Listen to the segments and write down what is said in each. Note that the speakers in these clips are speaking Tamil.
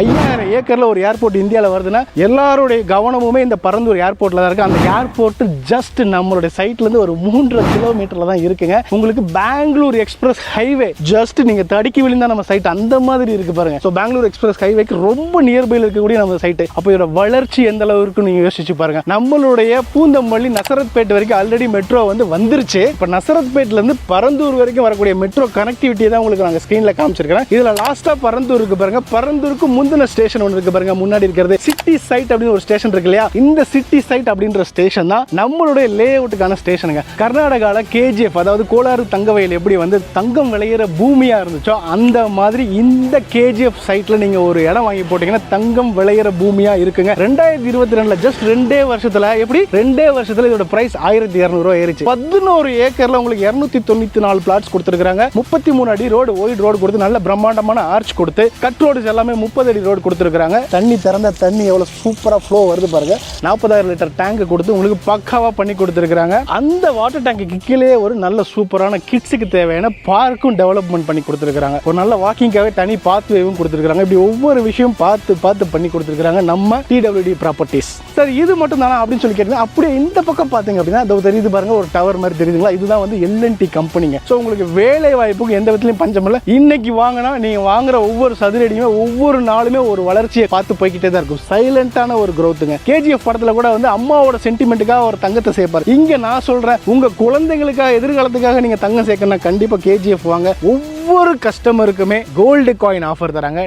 ஐயாயிரம் ஏக்கரில் ஒரு ஏர்போர்ட் இந்தியாவில் வருதுன்னா எல்லாருடைய கவனமுமே இந்த பரந்தூர் ஏர்போர்ட்டில் தான் இருக்குது அந்த ஏர்போர்ட் ஜஸ்ட் நம்மளுடைய சைட்லேருந்து ஒரு மூன்றரை கிலோமீட்டரில் தான் இருக்குங்க. உங்களுக்கு பெங்களூர் எக்ஸ்பிரஸ் ஹைவே ஜஸ்ட் நீங்கள் தடுக்கி விழுந்தா நம்ம சைட் அந்த மாதிரி இருக்கு பாருங்க. ஸோ பெங்களூர் எக்ஸ்பிரஸ் ஹைவேக்கு ரொம்ப நியர்பையில் இருக்கக்கூடிய நம்ம சைட்டு அப்போ இதோட வளர்ச்சி எந்த அளவு இருக்குன்னு யோசிச்சு பாருங்க. நம்மளுடைய பூந்தமல்லி நசரத்பேட் வரைக்கும் ஆல்ரெடி மெட்ரோ வந்து வந்துருச்சு. இப்போ நசரத்பேட்ல இருந்து பரந்தூர் வரைக்கும் வரக்கூடிய மெட்ரோ கனெக்டிவிட்டி தான் உங்களுக்கு நாங்கள் ஸ்க்ரீனில் காமிச்சிருக்கிறேன். இதில் லாஸ்ட்டாக பரந்தூருக்கு பாருங்கள் பாருங்க. பரந்தூருக்கு முந்தின ஸ்டேஷன் ஒன்று இருக்கு பாருங்க முன்னாடி இருக்கிறது சிட்டி சைட் அப்படின்னு ஒரு ஸ்டேஷன் இருக்கு இல்லையா? இந்த சிட்டி சைட் அப்படின்ற ஸ்டேஷன் தான் நம்மளுடைய லே அவுட்டுக்கான ஸ்டேஷனுங்க கர்நாடகாவில் கேஜிஎஃப் அதாவது கோலாறு தங்கவயல் எப்படி வந்து தங்கம் விளையிற பூமியாக இருந்துச்சோ அந்த மாதிரி இந்த கேஜிஎஃப் சைட்டில் நீங்கள் ஒரு இடம் வாங்கி போட்டிங்கன்னா தங்கம் விளையிற பூமியாக இருக்குங்க. ரெண்டாயிரத்தி இருபத்தி ரெண்டில் ஜஸ்ட் ரெண்டே வருஷத்தில் எப்படி? ரெண்டே வருஷத்தில் இதோட பிரைஸ் ஆயிரத்தி இரநூறுவா ஏறிச்சு. பதினோரு ஏக்கரில் உங்களுக்கு இரநூத்தி தொண்ணூத்தி நாலு பிளாட்ஸ் கொடுத்துருக்காங்க முப்பத்தி மூணு அடி ரோடு ஓய்டு ரோடு கொடுத்து நல்ல பிரம்மாண்டமான ஆர்ச் கொடுத்து கட் ரோடு எல்லாமே முப்பது அடி ரோடு கொடுத்துருக்காங்க தண்ணி திறந்த தண்ணி எவ்வளவு சூப்பரா ஃப்ளோ வருது பாருங்க. நாற்பதாயிரம் லிட்டர் டேங்க் கொடுத்து உங்களுக்கு பக்காவா பண்ணி கொடுத்துருக்காங்க அந்த வாட்டர் டேங்க்கு கீழே ஒரு நல்ல சூப்பரான கிட்ஸுக்கு தேவையான பார்க்கும் டெவலப்மெண்ட் பண்ணி கொடுத்துருக்காங்க ஒரு நல்ல வாக்கிங்காகவே தனி பாத்வேவும் கொடுத்துருக்காங்க இப்படி ஒவ்வொரு விஷயம் பார்த்து பார்த்து பண்ணி கொடுத்துருக்காங்க நம்ம டிடபிள்யூடி ப்ராப்பர்ட்டிஸ் சார் இது மட்டும் தானா அப்படின்னு சொல்லி கேட்டீங்க அப்படியே இந்த பக்கம் பார்த்தீங்க அப்படின்னா அது தெரியுது பாருங்க ஒரு டவர் மாதிரி தெரியுதுங்களா? இதுதான் வந்து எல்என்டி கம்பெனிங்க ஸோ உங்களுக்கு வேலை வாய்ப்புக்கு எந்த விதத்துலையும் பஞ்சமில்லை. இன்னைக்கு வாங்கினா நீங்க வாங்குற ஒவ்வொரு சதுரடியுமே ஒவ்வொரு நாளுமே ஒரு வளர்ச்சியை பார்த்து போய்கிட்டே தான் இருக்கும். சைலண்டான ஒரு க்ரோத்துங்க கேஜிஎஃப் படத்துல கூட வந்து அம்மாவோட சென்டிமெண்ட்டுக்காக ஒரு தங்கத்தை சேர்ப்பாரு. இங்க நான் சொல்றேன் உங்க குழந்தைகளுக்காக எதிர்காலத்துக்காக நீங்க தங்கம் சேர்க்கணும்னா கண்டிப்பா கேஜிஎஃப் வாங்க. ஒவ்வொரு கஸ்டமருக்குமே கோல்டு காயின் ஆஃபர் தராங்க.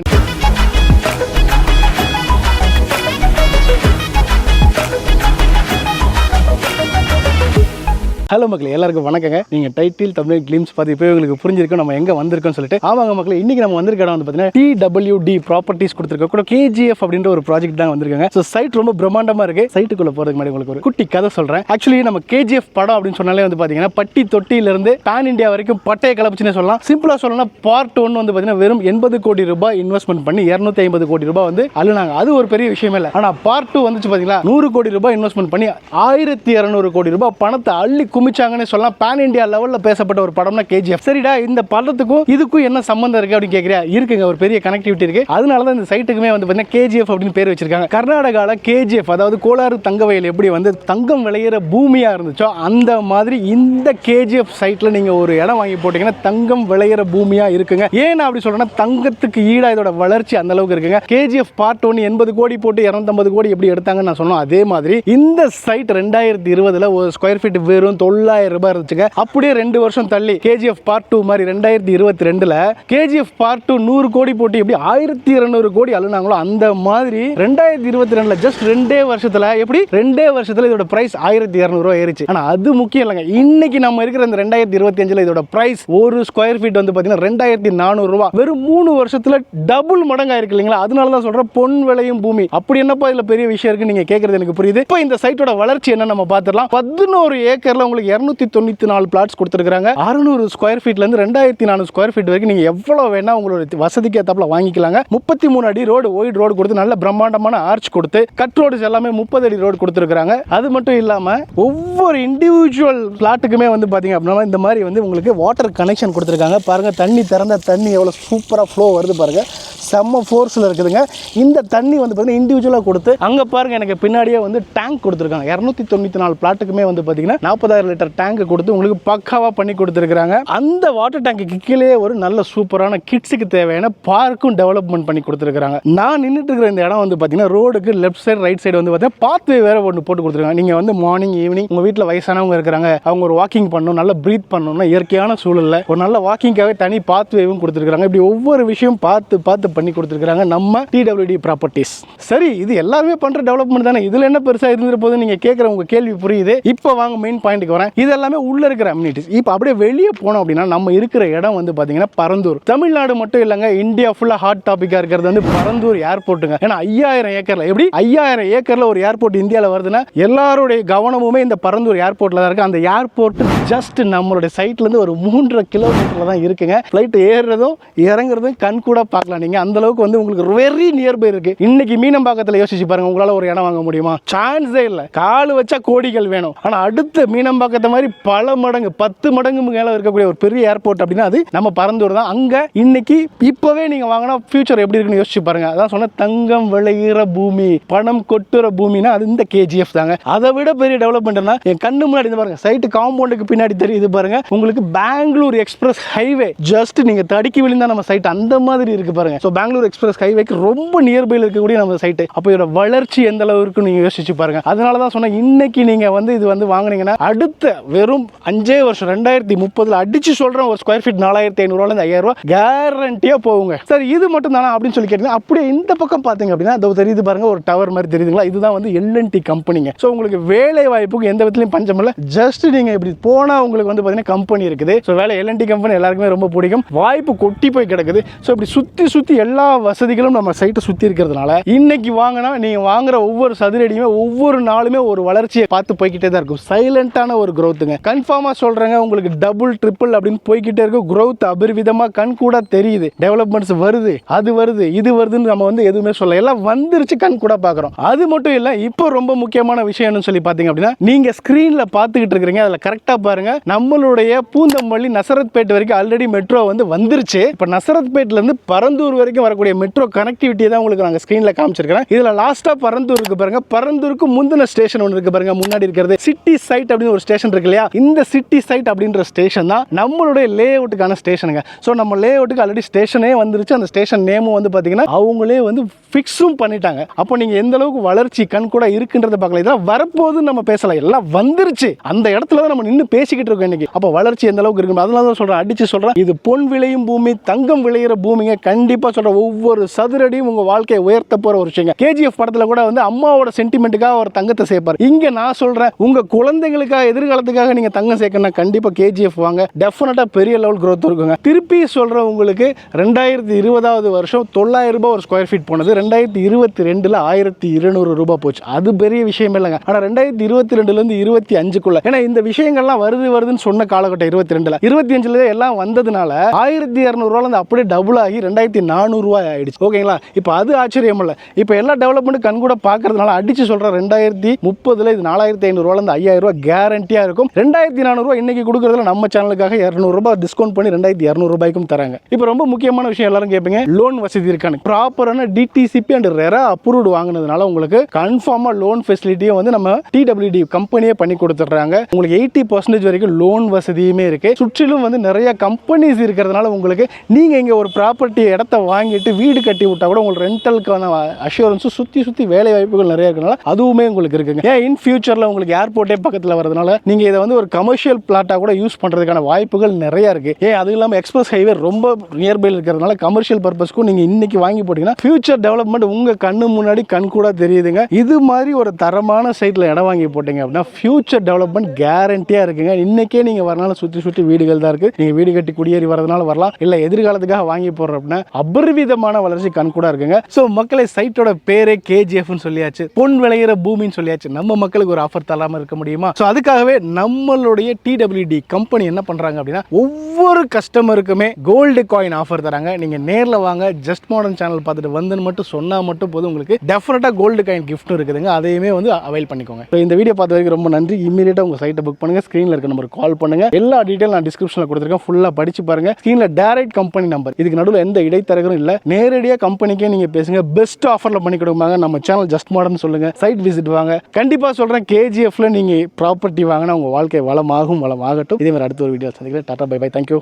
ஹலோ மக்கள் எல்லாருக்கும் வணக்கங்க. நீங்கள் டைட்டில் தமிழ் கிளிம்ஸ் பார்த்து இப்போ உங்களுக்கு புரிஞ்சிருக்கும் நம்ம எங்கே வந்திருக்கோம்னு சொல்லிட்டு. ஆமாங்க மக்கள் இன்னைக்கு நம்ம வந்திருக்க இடம் வந்து பார்த்தீங்கன்னா டிடபிள்யூடி ப்ராப்பர்ட்டிஸ் கொடுத்துருக்க கூட கேஜிஎஃப் அப்படின்ற ஒரு ப்ராஜெக்ட் தான் வந்திருக்காங்க. ஸோ சைட் ரொம்ப பிரம்மாண்டமாக இருக்கு. சைட்டுக்குள்ள போகிறதுக்கு முன்னாடி உங்களுக்கு ஒரு குட்டி கதை சொல்கிறேன் ஆக்சுவலி நம்ம கேஜிஎஃப் படம் அப்படின்னு சொன்னாலே வந்து பார்த்தீங்கன்னா பட்டி தொட்டியிலேருந்து பேன் இந்தியா வரைக்கும் பட்டையை கலப்புச்சுன்னு சொல்லலாம். சிம்பிளாக சொல்லலாம் பார்ட் ஒன் வந்து பார்த்தீங்கன்னா வெறும் எண்பது கோடி ரூபாய் இன்வெஸ்ட்மெண்ட் பண்ணி இரநூத்தி ஐம்பது கோடி ரூபாய் வந்து அழுனாங்க அது ஒரு பெரிய விஷயமே இல்லை. ஆனால் பார்ட் டூ வந்துச்சு பார்த்தீங்களா நூறு கோடி ரூபாய் இன்வெஸ்ட்மெண்ட் பண்ணி ஆயிரத்தி இரநூறு கோடி ரூபாய் பணத்தை அள்ளி குமிச்சாங்கன்னு சொல்லலாம். பேன் இந்தியா லெவலில் பேசப்பட்ட ஒரு படம்னா கேஜிஎஃப் சரிடா இந்த படத்துக்கும் இதுக்கும் என்ன சம்பந்தம் இருக்கு அப்படின்னு கேட்குறியா இருக்குங்க ஒரு பெரிய கனெக்டிவிட்டி இருக்கு. அதனால தான் இந்த சைட்டுக்குமே வந்து பார்த்தீங்கன்னா கேஜிஎஃப் அப்படின்னு பேர் வச்சிருக்காங்க. கர்நாடகாவில் கேஜிஎஃப் அதாவது கோளாறு தங்க வயல் எப்படி வந்து தங்கம் விளையிற பூமியாக இருந்துச்சோ அந்த மாதிரி இந்த கேஜிஎஃப் சைட்டில் நீங்கள் ஒரு இடம் வாங்கி போட்டீங்கன்னா தங்கம் விளையிற பூமியாக இருக்குங்க. ஏன் அப்படி சொல்கிறேன்னா தங்கத்துக்கு ஈடாக இதோட வளர்ச்சி அந்த அளவுக்கு இருக்குங்க. கேஜிஎஃப் பார்ட் ஒன்று எண்பது கோடி போட்டு இரநூத்தம்பது கோடி எப்படி எடுத்தாங்கன்னு நான் சொன்னோம் அதே மாதிரி இந்த சைட் ரெண்டாயிரத்தி இருபதில் ஒரு ஸ்கொயர் ஃபீட் வெறும் தொள்ளாயிரம் ரூபாய் இருந்துச்சுங்க. அப்படியே ரெண்டு வருஷம் தள்ளி கேஜிஎஃப் பார்ட் டூ மாதிரி ரெண்டாயிரத்தி இருபத்தி ரெண்டுல கேஜிஎஃப் பார்ட் டூ நூறு கோடி போட்டு எப்படி ஆயிரத்தி இருநூறு கோடி அழுனாங்களோ அந்த மாதிரி ரெண்டாயிரத்தி இருபத்தி ரெண்டுல ஜஸ்ட் ரெண்டே வருஷத்துல எப்படி ரெண்டே வருஷத்துல இதோட பிரைஸ் ஆயிரத்தி இரநூறுவா ஏறிச்சு. ஆனா அது முக்கியம் இல்லைங்க. இன்னைக்கு நம்ம இருக்கிற இந்த ரெண்டாயிரத்தி இருபத்தி அஞ்சுல இதோட பிரைஸ் ஒரு ஸ்கொயர் ஃபீட் வந்து பாத்தீங்கன்னா ரெண்டாயிரத்தி நானூறு ரூபாய். வெறும் மூணு வருஷத்துல டபுள் மடங்கா இருக்கு இல்லைங்களா? அதனால தான் சொல்றேன் பொன் விளையும் பூமி. அப்படி என்னப்பா இதுல பெரிய விஷயம் இருக்கு? நீங்க கேக்குறது எனக்கு புரியுது. இப்போ இந்த சைட்டோட வளர்ச்சி என்ன நம்ம பார்த்துடலாம் பதினோரு ஏக்கர்ல உங்களுக்கு இருநூத்தி தொண்ணூத்தி நாலு பிளாட்ஸ் கொடுத்துருக்காங்க அறுநூறு ஸ்கொயர் ஃபீட்லேருந்து ரெண்டாயிரத்தி நானூறு ஸ்கொயர் ஃபீட் வரைக்கும் நீங்கள் எவ்வளவு வேணால் உங்களோட வசதிக்கு ஏத்தாப்புல வாங்கிக்கலாங்க. முப்பத்தி மூணு அடி ரோடு ஒயிட் ரோடு கொடுத்து நல்ல பிரம்மாண்டமான ஆர்ச் கொடுத்து கட் ரோடு எல்லாமே முப்பது அடி ரோடு கொடுத்துருக்காங்க அது மட்டும் இல்லாம ஒவ்வொரு இண்டிவிஜுவல் பிளாட்டுக்குமே வந்து பாத்தீங்க அப்படின்னா இந்த மாதிரி வந்து உங்களுக்கு வாட்டர் கனெக்ஷன் கொடுத்துருக்காங்க. பாருங்க தண்ணி திறந்த தண்ணி எவ்வளவு சூப்பரா ஃப்ளோ வருது பாருங்க. செம்ம ஃபோர்ஸில் இருக்குதுங்க. இந்த தண்ணி வந்து பார்த்தீங்கன்னா இண்டிவிஜுவலாக கொடுத்து அங்கே பாருங்க எனக்கு பின்னாடியே வந்து டேங்க் கொடுத்துருக்காங்க. இரநூத்தி தொண்ணூற்றி நாலு பிளாட்டுக்குமே வந்து பார்த்தீங்கன்னா நாற்பதாயிரம் லிட்டர் டேங்க் கொடுத்து உங்களுக்கு பக்காவாக பண்ணி கொடுத்துருக்குறாங்க. அந்த வாட்டர் டேங்க்கு கீழே ஒரு நல்ல சூப்பரான கிட்ஸுக்கு தேவையான பார்க்கும் டெவலப்மெண்ட் பண்ணி கொடுத்துருக்காங்க நான் நின்றுட்டு இருக்கிற இந்த இடம் வந்து பார்த்தீங்கன்னா ரோடுக்கு லெஃப்ட் சைடு ரைட் சைடு வந்து பார்த்தீங்கன்னா பாத்வே வேற ஒன்று போட்டு கொடுத்துருக்காங்க. நீங்கள் வந்து மார்னிங் ஈவினிங் உங்கள் வீட்டில் வயசானவங்க இருக்கிறாங்க. அவங்க ஒரு வாக்கிங் பண்ணணும் நல்லா ப்ரீத் பண்ணணும்னா இயற்கையான சூழலில் ஒரு நல்ல வாக்கிங்காகவே தனி பாத்வேவும் கொடுத்துருக்காங்க இப்படி ஒவ்வொரு விஷயம் பார்த்து பார்த்து பண்ணி கொடுத்துருக்காங்க நம்ம டிடபிள்யூடி ப்ராப்பர்ட்டிஸ் சரி இது எல்லாருமே பண்ற டெவலப்மெண்ட் தானே. இதுல என்ன பெருசா இருந்துற போது நீங்க கேட்குற உங்க கேள்வி புரியுது. இப்போ வாங்க மெயின் பாயிண்ட்டுக்கு வரேன் இது எல்லாமே உள்ள இருக்கிற அம்யூனிட்டிஸ் இப்போ அப்படியே வெளியே போனோம் அப்படின்னா நம்ம இருக்கிற இடம் வந்து பாத்தீங்கன்னா பரந்தூர். தமிழ்நாடு மட்டும் இல்லைங்க இந்தியா ஃபுல்லா ஹாட் டாபிக்கா இருக்கிறது வந்து பரந்தூர் ஏர்போர்ட்டுங்க ஏன்னா ஐயாயிரம் ஏக்கர்ல எப்படி? ஐயாயிரம் ஏக்கர்ல ஒரு ஏர்போர்ட் இந்தியாவில் வருதுன்னா எல்லாருடைய கவனமுமே இந்த பரந்தூர் ஏர்போர்ட்ல தான் இருக்கு. அந்த ஏர்போர்ட் ஜஸ்ட் நம்மளுடைய சைட்ல இருந்து ஒரு மூன்றரை கிலோமீட்டர்ல தான் இருக்குங்க. ஃப்ளைட் ஏறுறதும் இறங்குறதும் கண் கூட பார்க்கலாம் நீங்க. அந்த அளவுக்கு வந்து உங்களுக்கு வெரி நியர்பை இருக்கு. இன்னைக்கு மீனம்பாக்கத்தில் யோசிச்சு பாருங்க உங்களால ஒரு இடம் வாங்க முடியுமா? சான்ஸே இல்லை. கால் வச்சா கோடிகள் வேணும். ஆனா அடுத்த மீனம்பாக்கம் சேப்பாக்கத்தை மாதிரி பல மடங்கு பத்து மடங்கு மேலே இருக்கக்கூடிய ஒரு பெரிய ஏர்போர்ட் அப்படின்னா அது நம்ம பரந்தூர் தான். அங்கே இன்னைக்கு இப்போவே நீங்கள் வாங்கினா ஃபியூச்சர் எப்படி இருக்குன்னு யோசிச்சு பாருங்க. அதான் சொன்ன தங்கம் விளையிற பூமி பணம் கொட்டுற பூமினா அது இந்த கேஜிஎஃப் தாங்க. அதை விட பெரிய டெவலப்மெண்ட்னா என் கண்ணு முன்னாடி இந்த பாருங்க சைட்டு காம்பவுண்டுக்கு பின்னாடி தெரியுது பாருங்க. உங்களுக்கு பெங்களூர் எக்ஸ்பிரஸ் ஹைவே ஜஸ்ட் நீங்க தடுக்கி விழுந்தா நம்ம சைட் அந்த மாதிரி இருக்கு பாருங்க. ஸோ பெங்களூர் எக்ஸ்பிரஸ் ஹைவேக்கு ரொம்ப நியர்பையில் இருக்கக்கூடிய நம்ம சைட்டு அப்போ இதோட வளர்ச்சி எந்த அளவு இருக்குன்னு நீங்க யோசிச்சு பாருங்க. அதனால தான் சொன்னேன் இன்னைக்கு நீங்க வந்து இது வந்து வாங்குனீங்கன்னா அடுத்த வெறும் அஞ்சே வருஷம் ரெண்டாயிரத்தி முப்பதுல அடிச்சு சொல்றேன் ஒரு ஸ்கொயர் ஃபீட் நாலாயிரத்தி ஐநூறுவாலேருந்து ஐயாயிரம் ரூபாய் கேரண்டியா போகுங்க. சார் இது மட்டும் தானே அப்படின்னு சொல்லி கேட்டிங்கன்னா அப்படியே இந்த பக்கம் பார்த்தீங்க அப்படின்னா இதோ தெரியுது பாருங்க ஒரு டவர் மாதிரி தெரியுதுங்களா? இதுதான் வந்து எல்என்டி கம்பெனிங்க ஸோ உங்களுக்கு வேலை வாய்ப்புக்கு எந்த விதத்துலையும் பஞ்சம் இல்லை. ஜஸ்ட் நீங்க இப்படி போனா உங்களுக்கு வந்து பார்த்தீங்கன்னா கம்பெனி இருக்குது. ஸோ வேலை எல்என்டி கம்பெனி எல்லாருக்குமே ரொம்ப பிடிக்கும். வாய்ப்பு கொட்டி போய் கிடக்குது. ஸோ இப்படி சுற்றி சுற்றி எல்லா வசதிகளும் நம்ம சைட்டை சுற்றி இருக்கிறதுனால இன்னைக்கு வாங்கினா நீங்கள் வாங்குற ஒவ்வொரு சதுரடியுமே ஒவ்வொரு நாளுமே ஒரு வளர்ச்சியை பார்த்து போய்கிட்டே தான் இருக்கும். சைலண்டான ஒரு ஒரு க்ரோத்துங்க கன்ஃபார்மாக சொல்கிறேங்க உங்களுக்கு டபுள் ட்ரிபிள் அப்படின்னு போய்கிட்டே இருக்கும் க்ரோத் அபரிவிதமாக கண் கூட தெரியுது. டெவலப்மெண்ட்ஸ் வருது அது வருது இது வருதுன்னு நம்ம வந்து எதுவுமே சொல்ல எல்லாம் வந்துருச்சு கண் கூட பார்க்குறோம். அது மட்டும் இல்லை இப்போ ரொம்ப முக்கியமான விஷயம்னு சொல்லி பார்த்தீங்க அப்படின்னா நீங்கள் ஸ்க்ரீனில் பார்த்துக்கிட்டு இருக்கிறீங்க அதில் கரெக்டாக பாருங்கள் நம்மளுடைய பூந்தமல்லி நசரத்பேட் வரைக்கும் ஆல்ரெடி மெட்ரோ வந்து வந்துருச்சு. இப்போ நசரத்பேட்லேருந்து பரந்தூர் வரைக்கும் வரக்கூடிய மெட்ரோ கனெக்டிவிட்டி தான் உங்களுக்கு நாங்கள் ஸ்க்ரீனில் காமிச்சிருக்கிறேன். இதில் லாஸ்ட்டாக பரந்தூருக்கு பாருங்கள் பரந்தூருக்கு முந்தின ஸ்டேஷன் ஒன்று இருக்குது பாருங்கள் முன்னாடி இருக்கிறது. சிட்டி சைட் அப்படின்னு ஒரு ஸ்டேஷன் இருக்கு இல்லையா? இந்த சிட்டி சைட் அப்படின்ற ஸ்டேஷன் தான் நம்மளுடைய லே அவுட்டுக்கான ஸ்டேஷனுங்க ஸோ நம்ம லே அவுட்டுக்கு ஆல்ரெடி ஸ்டேஷனே வந்துருச்சு. அந்த ஸ்டேஷன் நேமும் வந்து பார்த்தீங்கன்னா அவங்களே வந்து ஃபிக்ஸும் பண்ணிட்டாங்க. அப்போ நீங்கள் எந்த அளவுக்கு வளர்ச்சி கண் கூட இருக்குன்றத பார்க்கல. இதெல்லாம் வரப்போது நம்ம பேசலாம். எல்லாம் வந்துருச்சு. அந்த இடத்துல தான் நம்ம நின்று பேசிக்கிட்டு இருக்கோம் இன்னைக்கு. அப்போ வளர்ச்சி எந்த அளவுக்கு இருக்கு அதனால தான் சொல்கிறேன் அடிச்சு சொல்கிறேன் இது பொன் விளையும் பூமி தங்கம் விளையிற பூமிங்க. கண்டிப்பாக சொல்கிறேன் ஒவ்வொரு சதுரடியும் உங்கள் வாழ்க்கையை உயர்த்த போகிற ஒரு விஷயங்க. கேஜிஎஃப் படத்தில் கூட வந்து அம்மாவோட சென்டிமெண்ட்டுக்காக ஒரு தங்கத்தை சேர்ப்பார். இங்கே நான் சொல்கிறேன் உங்கள் குழந்தைங்களுக்காக எதிர்காலத்துக்காக நீங்கள் தங்கம் சேர்க்கணும்னா கண்டிப்பாக கேஜிஎஃப் வாங்க. டெஃபினட்டாக பெரிய லெவல் க்ரோத் இருக்குங்க. திருப்பி சொல்கிற உங்களுக்கு ரெண்டாயிரத்தி இருபதாவது வருஷம் தொள்ளாயிரம் ரூபாய் ஒரு ஸ்கொயர் ஃபீட் போனது. ரெண்டாயிரத்தி இருபத்தி ரெண்டில் ஆயிரத்தி இருநூறு ரூபாய் போச்சு. அது பெரிய விஷயம் இல்லைங்க. ஆனால் ரெண்டாயிரத்தி இருபத்தி ரெண்டுலேருந்து இருபத்தி அஞ்சுக்குள்ள ஏன்னா இந்த விஷயங்கள்லாம் வருது வருதுன்னு சொன்ன காலகட்டம் இருபத்தி ரெண்டில். இருபத்தி அஞ்சுல எல்லாம் வந்ததுனால ஆயிரத்தி இரநூறுவாலேருந்து அப்படியே டபுள் ஆகி ரெண்டாயிரத்தி நானூறுரூவா ஆயிடுச்சு. ஓகேங்களா? இப்போ அது ஆச்சரியம் இல்லை. இப்போ எல்லா டெவலப்மெண்ட் கண் கூட பார்க்கறதுனால அடிச்சு சொல்கிற ரெண்டாயிரத்தி முப்பதுல இது நாலாயிரத்தி ஐநூறுவாலேருந்து ஐயாயிரம் ரூபாய் கேரண்டியாக இருக்கும். ரெண்டாயிரத்தி நானூறுரூவா இன்றைக்கி கொடுக்குறதுல நம்ம சேனலுக்காக இரநூறுபா டிஸ்கவுண்ட் பண்ணி ரெண்டாயிரத்தி இரநூறுபாய்க்கும் தராங்க. இப்போ ரொம்ப முக்கியமான விஷயம் எல்லாரும் கேட்பீங்க லோன் வசதி இருக்கானு ப்ராப்பரான டிடிசிபி அண்ட் ரெரா அப்ரூவ்டு வாங்கினதுனால உங்களுக்கு கன்ஃபார்மாக லோன் ஃபெசிலிட்டியும் வந்து நம்ம டிடபிள்யூடி கம்பெனியே பண்ணி கொடுத்துட்றாங்க. உங்களுக்கு எயிட்டி பர்சன்டேஜ் வரைக்கும் லோன் வசதியுமே இருக்குது சுற்றிலும் வந்து நிறைய கம்பெனிஸ் இருக்கிறதுனால உங்களுக்கு நீங்கள் இங்கே ஒரு ப்ராப்பர்ட்டி இடத்த வாங்கிட்டு வீடு கட்டி விட்டால் கூட உங்களுக்கு ரெண்டலுக்கான அஷூரன்ஸும் சுற்றி சுற்றி வேலை வாய்ப்புகள் நிறைய இருக்கனால அதுவுமே உங்களுக்கு இருக்குங்க. ஏன் இன் ஃபியூச்சரில் உங்களுக்கு ஏர்போர்ட்டே பக்கத்தில் வரதுனால நீங்கள் இதை வந்து ஒரு கமர்ஷியல் பிளாட்டாக கூட யூஸ் பண்ணுறதுக்கான வாய்ப்புகள் நிறைய இருக்கு. ஏன் அது இல்லாமல் எக்ஸ்பிரஸ் ஹைவே ரொம்ப நியர்பையில் இருக்கிறதுனால கமர்ஷியல் பர்பஸ்க்கும் நீங்கள் இன்னைக்கு வாங்கி போட்டீங்கன்னா ஃபியூச்சர் டெவலப்மெண்ட் உங்கள் கண்ணு முன்னாடி கண் கூட தெரியுதுங்க. இது மாதிரி ஒரு தரமான சைட்டில் இடம் வாங்கி போட்டீங்க அப்படின்னா ஃபியூச்சர் டெவலப்மெண்ட் கேரண்டியாக இருக்குங்க. இன்னைக்கே நீங்கள் வரனால சுற்றி சுற்றி வீடுகள் தான் இருக்குது நீங்கள் வீடு கட்டி குடியேறி வரதுனால வரலாம். இல்லை எதிர்காலத்துக்காக வாங்கி போடுற அப்படின்னா அபரிவிதமான வளர்ச்சி கண் கூட இருக்குங்க. ஸோ மக்களை சைட்டோட பேரே கேஜிஎஃப்னு சொல்லியாச்சு. பொன் விளையிற பூமின்னு சொல்லியாச்சு. நம்ம மக்களுக்கு ஒரு ஆஃபர் தராமல் இருக்க முடியுமா? ஸோ அதுக்காகவே நம்மளுடைய டிடபிள்யூடி கம்பெனி என்ன பண்ணுறாங்க அப்படின்னா ஒவ்வொரு கஸ்டமருக்குமே கோல்டு காயின் ஆஃபர் தராங்க. நீங்கள் நேரில் வாங்க ஜஸ்ட் மாடர்ன் சேனல் பார்த்துட்டு வந்துன்னு மட்டும் சொன்னால் மட்டும் போதும். உங்களுக்கு டெஃபினட்டாக கோல்டு காயின் கிஃப்ட்டும் இருக்குதுங்க. அதையுமே வந்து அவைல் பண்ணிக்கோங்க. ஸோ இந்த வீடியோ பார்த்த வரைக்கும் ரொம்ப நன்றி. இமீடியட்டாக உங்கள் சைட்டை புக் பண்ணுங்கள் ஸ்க்ரீனில் இருக்க நம்பர் கால் பண்ணுங்கள் எல்லா டீட்டெயில் நான் டிஸ்கிரிப்ஷனில் கொடுத்துருக்கேன். ஃபுல்லாக படிச்சு பாருங்கள் ஸ்க்ரீனில் டேரக்ட் கம்பெனி நம்பர் இதுக்கு நடுவில் எந்த இடைத்தரகரும் இல்லை. நேரடியாக கம்பெனிக்கே நீங்கள் பேசுங்க. பெஸ்ட் ஆஃபரில் பண்ணி கொடுப்பாங்க. நம்ம சேனல் ஜஸ்ட் மாடர்ன் சொல்லுங்கள் சைட் விசிட் வாங்க. கண்டிப்பாக சொல்கிறேன் கேஜிஎஃப்ல நீங்கள் ப்ராப்பர்ட்டி வாங்க. வாங்கினா உங்கள் வாழ்க்கை வளமாகும் வளமாகட்டும். இதே மாதிரி அடுத்த ஒரு வீடியோ சந்திக்கிறேன். Tata bye by. தேங்க்யூ